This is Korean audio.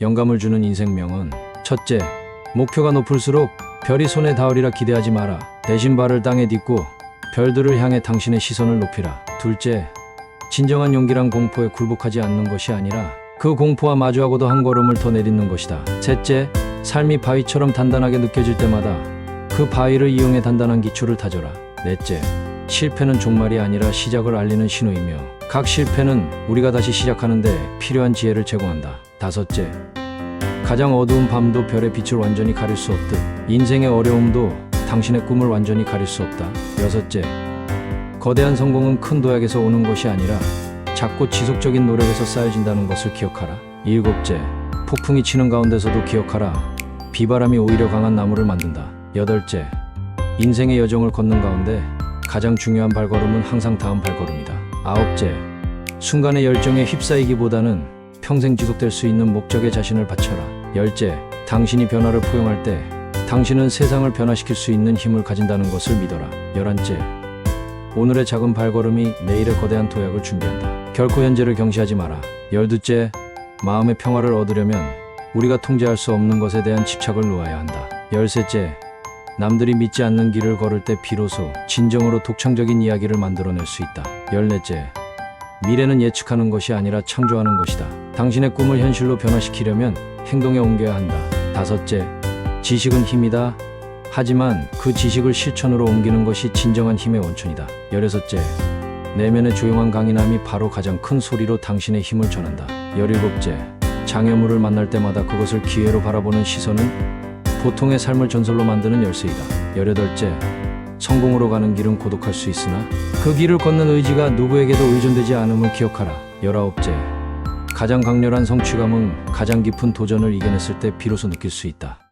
영감을 주는 인생명은 첫째, 목표가 높을수록 별이 손에 닿으리라 기대하지 마라. 대신 발을 땅에 딛고 별들을 향해 당신의 시선을 높이라. 둘째, 진정한 용기란 공포에 굴복하지 않는 것이 아니라 그 공포와 마주하고도 한 걸음을 더 내딛는 것이다. 셋째, 삶이 바위처럼 단단하게 느껴질 때마다 그 바위를 이용해 단단한 기초를 다져라. 넷째, 실패는 종말이 아니라 시작을 알리는 신호이며 각 실패는 우리가 다시 시작하는데 필요한 지혜를 제공한다. 다섯째, 가장 어두운 밤도 별의 빛을 완전히 가릴 수 없듯 인생의 어려움도 당신의 꿈을 완전히 가릴 수 없다. 여섯째, 거대한 성공은 큰 도약에서 오는 것이 아니라 작고 지속적인 노력에서 쌓여진다는 것을 기억하라. 일곱째, 폭풍이 치는 가운데서도 기억하라. 비바람이 오히려 강한 나무를 만든다. 여덟째, 인생의 여정을 걷는 가운데 가장 중요한 발걸음은 항상 다음 발걸음이다. 아홉째, 순간의 열정에 휩싸이기보다는 평생 지속될 수 있는 목적에 자신을 바쳐라. 열째, 당신이 변화를 포용할 때 당신은 세상을 변화시킬 수 있는 힘을 가진다는 것을 믿어라. 열한째, 오늘의 작은 발걸음이 내일의 거대한 도약을 준비한다. 결코 현재를 경시하지 마라. 열두째, 마음의 평화를 얻으려면 우리가 통제할 수 없는 것에 대한 집착을 놓아야 한다. 열셋째, 남들이 믿지 않는 길을 걸을 때 비로소 진정으로 독창적인 이야기를 만들어낼 수 있다. 열넷째, 미래는 예측하는 것이 아니라 창조하는 것이다. 당신의 꿈을 현실로 변화시키려면 행동에 옮겨야 한다. 다섯째, 지식은 힘이다. 하지만 그 지식을 실천으로 옮기는 것이 진정한 힘의 원천이다. 열여섯째, 내면의 조용한 강인함이 바로 가장 큰 소리로 당신의 힘을 전한다. 열일곱째, 장애물을 만날 때마다 그것을 기회로 바라보는 시선은 보통의 삶을 전설로 만드는 열쇠이다. 열여덟째, 성공으로 가는 길은 고독할 수 있으나 그 길을 걷는 의지가 누구에게도 의존되지 않음을 기억하라. 열아홉째, 가장 강렬한 성취감은 가장 깊은 도전을 이겨냈을 때 비로소 느낄 수 있다.